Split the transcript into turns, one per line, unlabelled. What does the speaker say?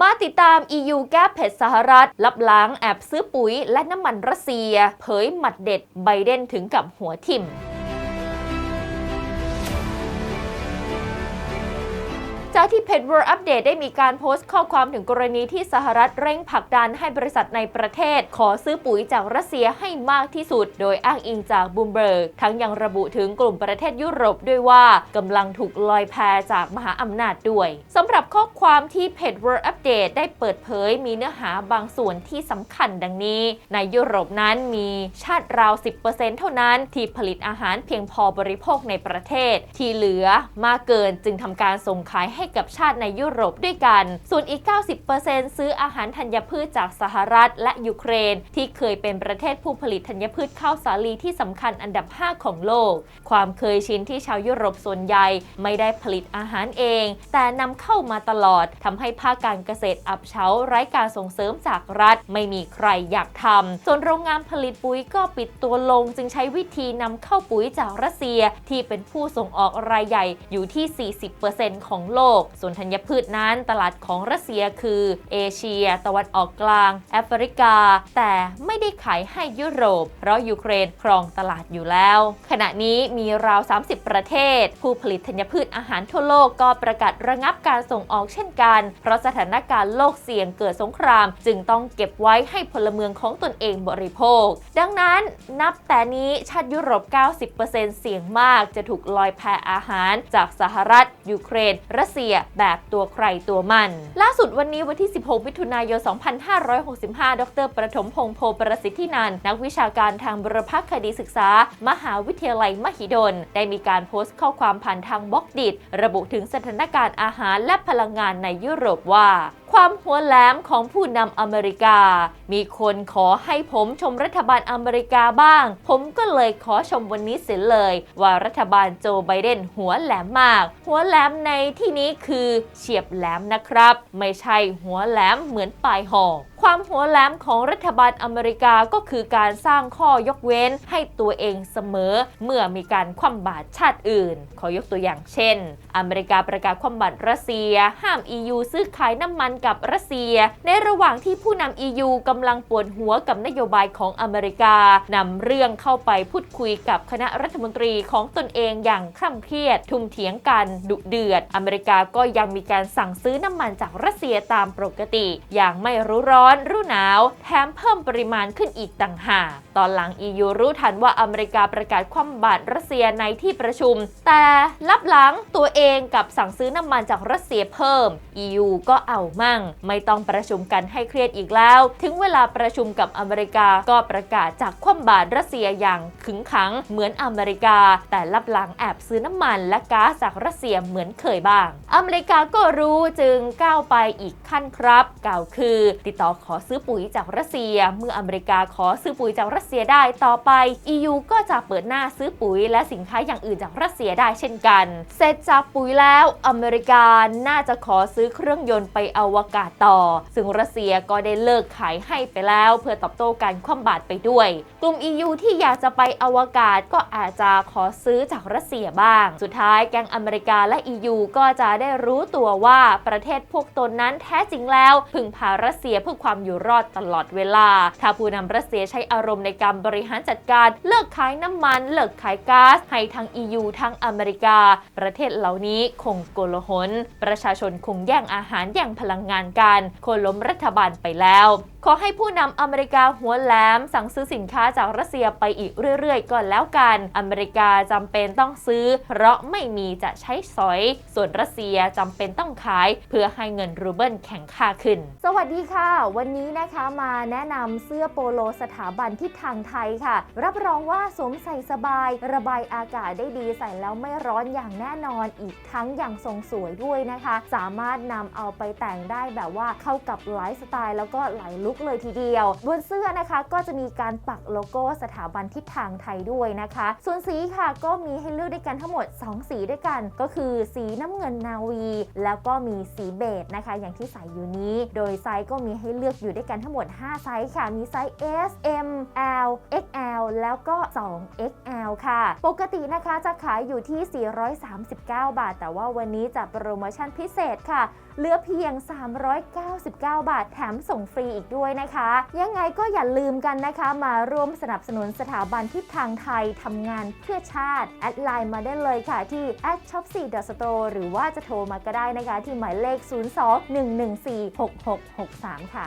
มาติดตาม EU แก้เผ็ดสหรัฐลับล้างแอบซื้อปุ๋ยและน้ำมันรัสเซีย เผยหมัดเด็ดไบเดนถึงกับหัวทิ่ม จากที่เพจ World Update ได้มีการโพสต์ข้อความถึงกรณีที่สหรัฐเร่งผลักดันให้บริษัทในประเทศ ขอซื้อปุ๋ยจากรัสเซียให้มากที่สุด โดยอ้างอิงจากบูมเบิร์กทั้งยังระบุถึงกลุ่มประเทศยุโรปด้วยว่ากำลังถูกลอยแพจากมหาอำนาจด้วยสำหรับข้อความที่เพจ World Update ได้เปิดเผยมีเนื้อหาบางส่วนที่สำคัญดังนี้ ในยุโรปนั้นมีชาติราว 10%เท่านั้นที่ผลิตอาหารเพียงพอบริโภคในประเทศ ที่เหลือมากเกินจึงทำการส่งขายให้กับชาติในยุโรปด้วยกัน ส่วนอีก 90%ซื้ออาหารธัญพืชจากสหรัฐและยูเครน ที่เคยเป็นประเทศผู้ผลิตธัญพืชข้าวสาลีที่สำคัญอันดับ 5 ของโลก ความเคยชินที่ชาวยุโรปส่วนใหญ่ไม่ได้ผลิตอาหารเอง แต่นำเข้ามาตลอดทำให้ภาคการเกษตรอับเฉาไร้การส่งเสริมจากรัฐ ไม่มีใครอยากทำส่วนโรงงานผลิตปุ๋ยก็ปิดตัวลง จึงใช้วิธีนำเข้าปุ๋ยจากรัสเซียที่เป็นผู้ส่งออกรายใหญ่อยู่ที่ 40%ของโลกส่วนธัญพืชนั้นตลาดของรัสเซียคือเอเชีย ตะวันออกกลาง แอฟริกา แต่ไม่ได้ขายให้ยุโรป เพราะยูเครนครองตลาดอยู่แล้ว ขณะนี้มีราว 30 ประเทศ ผู้ผลิตธัญพืชอาหารทั่วโลกก็ประกาศระงับการส่งออกเช่นกัน เพราะสถานการณ์โลกเสี่ยงเกิดสงคราม จึงต้องเก็บไว้ให้พลเมืองของตนเองบริโภค ดังนั้นนับแต่นี้ชาติยุโรป 90%เสี่ยงมากจะถูกลอยแพอาหาร จากสหรัฐยูเครน รัสเซียแบบตัวใครตัวมัน ล่าสุดวันนี้วันที่ 16 มิถุนายน 2565 ดร ประถมพงศ์โพประสิทธินันนักวิชาการทางบุรพคดีศึกษา มหาวิทยาลัยมหิดล ได้มีการโพสต์ข้อความผ่านทางบล็อกดิระบุถึงสถานการณ์อาหารและพลังงานในยุโรปว่าความหัวแหลมของผู้นำอเมริกา มีคนขอให้ผมชมรัฐบาลอเมริกาบ้าง ผมก็เลยขอชมวันนี้เสียเลย ว่ารัฐบาลโจไบเดนหัวแหลมมาก หัวแหลมในที่นี้คือเฉียบแหลมนะครับ ไม่ใช่หัวแหลมเหมือนปลายหอกความหัวแหลมของรัฐบาลอเมริกาก็คือการสร้างข้อยกเว้นให้ตัวเองเสมอ เมื่อมีการคว่ำบาตรชาติอื่น ขอยกตัวอย่างเช่น อเมริกาประกาศคว่ำบาตรรัสเซีย ห้าม EU ซื้อขายน้ำมันกับรัสเซีย ในระหว่างที่ผู้นำ EU กำลังปวดหัวกับนโยบายของอเมริกานำเรื่องเข้าไปพูดคุยกับคณะรัฐมนตรีของตนเองอย่างคร่ำเครียด ทุ่มเถียงกันดุเดือด อเมริกาก็ยังมีการสั่งซื้อน้ำมันจากรัสเซียตามปกติ อย่างไม่รู้ร้อนรู้หนาว แถมเพิ่มปริมาณขึ้นอีกต่างหาก ตอนหลัง EU รู้ทันว่าอเมริกาประกาศคว่ำบาตรรัสเซียในที่ประชุม แต่ลับหลังตัวเองกับสั่งซื้อน้ำมันจากรัสเซียเพิ่ม EU ก็เอามั่ง ไม่ต้องประชุมกันให้เครียดอีกแล้ว ถึงเวลาประชุมกับอเมริกาก็ประกาศจากคว่ำบาตรรัสเซียอย่างขึงขังเหมือนอเมริกา แต่ลับหลังแอบซื้อน้ำมันและก๊าซจากรัสเซียเหมือนเคยบ้าง อเมริกาก็รู้จึงก้าวไปอีกขั้นครับกล่าวคือ ติดต่อขอซื้อปุ๋ยจากรัสเซีย เมื่ออเมริกาขอซื้อปุ๋ยจากรัสเซียได้ต่อไป EU ก็จะเปิดหน้าซื้อปุ๋ยและสินค้าอย่างอื่นจากรัสเซียได้เช่นกัน เสร็จจากปุ๋ยแล้วอเมริกาน่าจะขอซื้อเครื่องยนต์ไปอวกาศต่อ ซึ่งรัสเซียก็ได้เลิกขายให้ไปแล้ว เพื่อตอบโต้การคว่ำบาตรไปด้วย กลุ่ม EU ที่อยากจะไปอวกาศก็อาจจะขอซื้อจากรัสเซียบ้าง สุดท้ายแก๊งอเมริกาและ EU ก็จะได้รู้ตัวว่าประเทศพวกตนนั้นแท้จริงแล้ว พึ่งพารัสเซียเพื่อความอยู่รอดตลอดเวลา ถ้าผู้นำรัสเซียใช้อารมณ์ในการบริหารจัดการ เลิกขายน้ำมัน เลิกขายก๊าซให้ทั้ง EU ทั้งอเมริกา ประเทศเหล่านี้คงโกลาหลประชาชนคงแย่งอาหารแย่งพลังงานกันคนล้มรัฐบาลไปแล้ว ขอให้ผู้นำอเมริกาหัวแหลม สั่งซื้อสินค้าจากรัสเซียไปอีกเรื่อยๆ ก่อนแล้วกัน อเมริกาจำเป็นต้องซื้อ เพราะไม่มีจะใช้สอย ส่วนรัสเซียจำเป็นต้องขาย เพื่อให้เงินรูเบิลแข็งค่าขึ้น
สวัสดีค่ะ วันนี้นะคะมาแนะนำเสื้อโปโลสถาบันทิศทางไทยค่ะ รับรองว่าสวมใส่สบาย ระบายอากาศได้ดีใส่แล้วไม่ร้อนอย่างแน่นอนอีกทั้งอย่างทรงสวยด้วยนะคะ สามารถนำเอาไปแต่งได้แบบว่าเข้ากับไลฟ์สไตล์แล้วก็หลายลุคเลยทีเดียว บนเสื้อนะคะก็จะมีการปักโลโก้สถาบันทิศทางไทยด้วยนะคะ ส่วนสีค่ะก็มีให้เลือกด้วยกันทั้งหมด 2 สีด้วยกัน ก็คือสีน้ำเงินนาวี แล้วก็มีสีเบจนะคะ อย่างที่ใส่อยู่นี้ โดยไซส์ก็มีให้เลือกอยู่ด้วยกันทั้งหมด 5 ไซส์ค่ะ มีไซส์ S M L XL แล้วก็ 2XL ค่ะ ปกตินะคะจะขายอยู่ที่ 439 บาท แต่ว่าวันนี้จัดโปรโมชั่นพิเศษค่ะ เหลือเพียง 399 บาท แถมส่งฟรีอีกด้วยนะคะ ยังไงก็อย่าลืมกันนะคะ มาร่วมสนับสนุนสถาบันทิศทางไทยทำงานเพื่อชาติ แอดไลน์มาได้เลยค่ะที่ shop 4 store หรือว่าจะโทรมาก็ได้นะคะ ที่หมายเลข 02 114 6663 ค่ะ